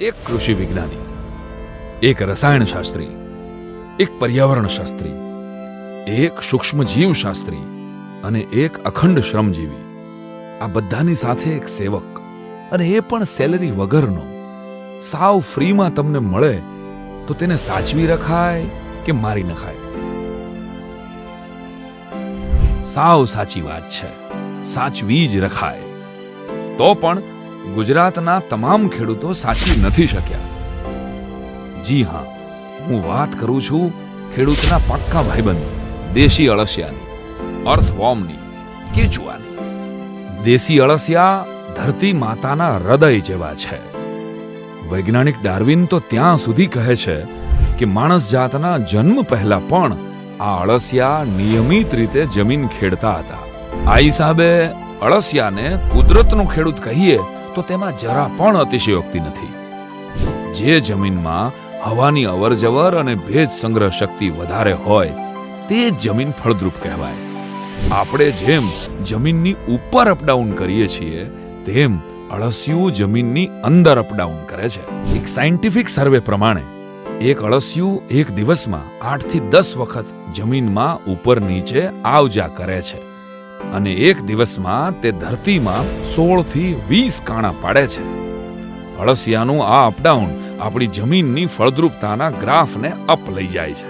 એક કૃષિ વિજ્ઞાની, એક રસાયણ શાસ્ત્રી, એક પર્યાવરણ શાસ્ત્રી, એક સૂક્ષ્મ જીવ શાસ્ત્રી અને એક અખંડ શ્રમજીવી. આ બધાની સાથે એક સેવક અને એ પણ સેલરી વગરનો. સાવ ફ્રીમાં તમને મળે તો તેને સાચવી રખાય કે મારી નખાય? સાવ સાચી વાત છે. સાચવી જ રખાય. તો પણ ગુજરાતના તમામ ખેડૂતો સાચી નથી શક્યા. જી હા, હું વાત કરું છું ખેડૂતના પાક્કા ભાઈબંધ, દેશી અળસિયાની અર્થવોર્મની કેચુઆની દેશી અળસિયા ધરતી માતાના હૃદય જેવા છે. વૈજ્ઞાનિક ડાર્વિન તો ત્યાં સુધી કહે છે કે માણસ જાતના જન્મ પહેલા પણ આ અળસિયા નિયમિત રીતે જમીન ખેડતા હતા. આ હિસાબે અળસિયાને કુદરતનો ખેડૂત કહીએ તો તેમાં જરા પણ અતિશયોક્તિ નથી. જે જમીનમાં હવાની અવરજવર અને ભેજ સંગ્રહ શક્તિ વધારે હોય, તે જ જમીન ફળદ્રુપ કહેવાય. આપણે જેમ જમીનની ઉપર અપડાઉન કરીએ છીએ, તેમ અળસિયું જમીનની અંદર અપડાઉન કરે છે. એક સાયન્ટિફિક સર્વે પ્રમાણે, એક અળસિયું એક દિવસમાં આઠથી દસ વખત જમીનમાં ઉપર નીચે આવજા કરે છે. અને એક દિવસમાં તે ધરતીમાં સોળથી વીસ કાણા પાડે છે. અળસિયાનું આ અપડાઉન આપણી જમીનની ફળદ્રુપતાના ગ્રાફને અપ લઈ જાય છે.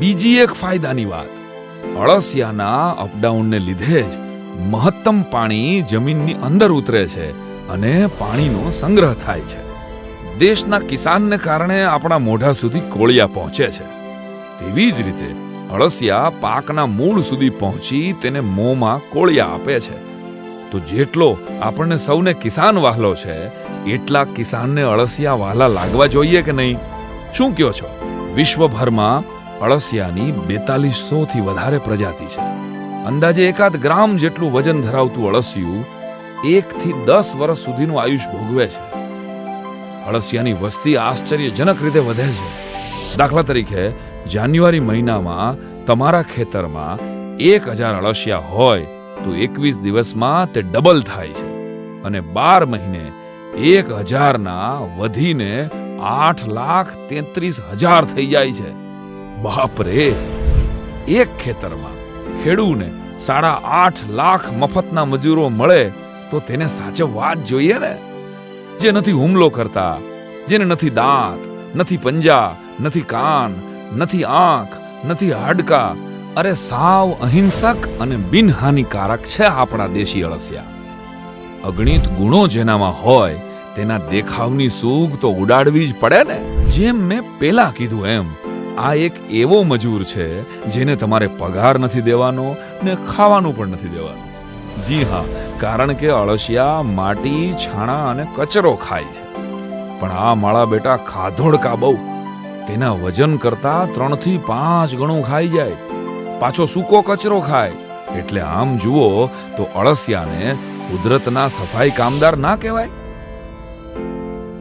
બીજી એક ફાયદાની વાત, અળસિયાના અપડાઉનને લીધે જ મહત્તમ પાણી જમીનની અંદર ઉતરે છે અને પાણીનો સંગ્રહ થાય છે. દેશના કિસાનને કારણે આપણા મોઢા સુધી કોળિયા પહોંચે છે. તેવી જ રીતે અળસિયા પાકના મૂળ સુધી પહોંચી તેને મોંમાં કોળિયા આપે છે. તો જેટલો આપણને સૌને કિસાન વહાલો છે, એટલા કિસાનને અળસિયા વાલા લાગવા જોઈએ કે નહીં? શું કયો છો? વિશ્વભરમાં અળસિયાની બેતાલીસો થી વધારે પ્રજાતિ છે. અંદાજે એકાદ ગ્રામ જેટલું વજન ધરાવતું અળસિયું એક થી દસ વર્ષ સુધીનું આયુષ ભોગવે છે. અળસિયાની વસ્તી આશ્ચર્યજનક રીતે વધે છે. દાખલા તરીકે જાન્યુઆરી મહિનામાં તમારા ખેતરમાં એક હજાર અળસિયા હોય તો એકવીસ દિવસમાં તે ડબલ થાય છે અને બાર મહિને એક હજારના વધીને આઠ લાખ તેત્રીસ હજાર થઈ જાય છે. બાપ રે એક ખેતરમાં ખેડૂને સાડા આઠ લાખ મફતના મજૂરો મળે તો તેને સાચવવા જ જોઈએ ને. જે નથી હુમલો કરતા, જેને નથી દાંત, નથી પંજા, નથી કાન નથી આંખ, નથી હાડકા. અરે સાવ અહિંસક અને બિનહાનિકારક છે આપણા દેશી અળસિયા. અગણિત ગુણો જેનામાં હોય, તેના દેખાવની સૂગ તો ઉડાડવી જ પડે ને? જેમ મેં પેલા કીધું એમ, આ એક એવો મજૂર છે જેને તમારે પગાર નથી દેવાનો ને ખાવાનું પણ નથી દેવાનું. જી હા, કારણ કે અળસિયા માટી, છાણા અને કચરો ખાય છે. પણ આ માળા બેટા ખાધોડકા બહુ. તેના વજન કરતા ત્રણથી પાંચ ગણું ખાઈ જાય. પાછો સૂકો કચરો ખાય. એટલે આમ જુઓ તો અળસિયાને કુદરતના સફાઈ કામદાર ના કહેવાય?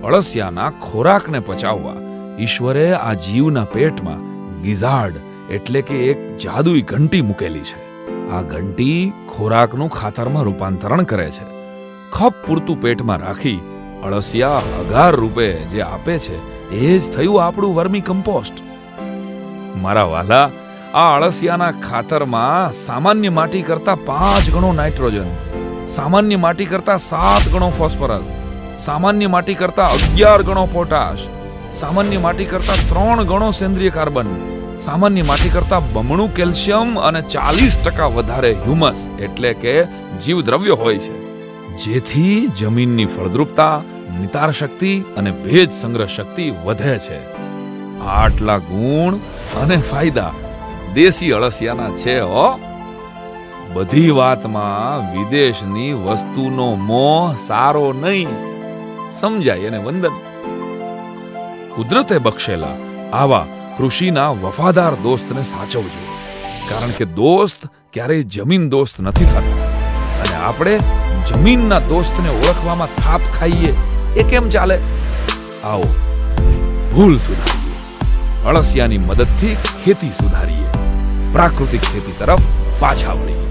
અળસિયાના ખોરાકને પચાવવા ઈશ્વરે આ જીવના પેટમાં ગિઝાર્ડ એટલે કે એક જાદુઈ ઘંટી મૂકેલી છે. આ ઘંટી ખોરાકનું ખાતરમાં રૂપાંતરણ કરે છે. ખપ પૂરતું પેટમાં રાખી અળસિયા હગાર રૂપે જે આપે છે એ જ થયું આપણું વર્મી કમ્પોસ્ટ. મારા વાલા આ અળસિયાના ખાતરમાં સામાન્ય માટી કરતા પાંચ ગણો નાઇટ્રોજન, સામાન્ય માટી કરતા સાત ગણો ફોસ્ફરસ, સામાન્ય માટી કરતા અગિયાર ગણો પોટાશ, સામાન્ય માટી કરતા ત્રણ ગણો સેન્દ્રિય કાર્બન, સામાન્ય માટી કરતા બમણું કેલ્શિયમ અને ચાલીસ ટકા વધારે હ્યુમસ એટલે કે જીવદ્રવ્ય હોય છે. જેથી જમીનની ફળદ્રુપતા નિતાર શક્તિ અને ભેજ સંગ્રહ શક્તિ વધે છે. આટલા ગુણ અને ફાયદા દેશી અળસિયાના છે હો. બધી વાતમાં વિદેશની વસ્તુનો મોહ સારો નહીં, સમજાય અને વંદન. કુદરતે બક્ષેલા આવા કૃષિના વફાદાર દોસ્તને સાચવજો, કારણ કે દોસ્ત ક્યારેય જમીન દોસ્ત નથી થતા. અને આપણે જમીનના દોસ્તને ઓળખવામાં થાપ ખાઈએ એ કેમ ચાલે? આવો, ભૂલ સુધારીએ. અળસિયાની મદદથી ખેતી સુધારીએ. પ્રાકૃતિક ખેતી તરફ પાછા વળીએ.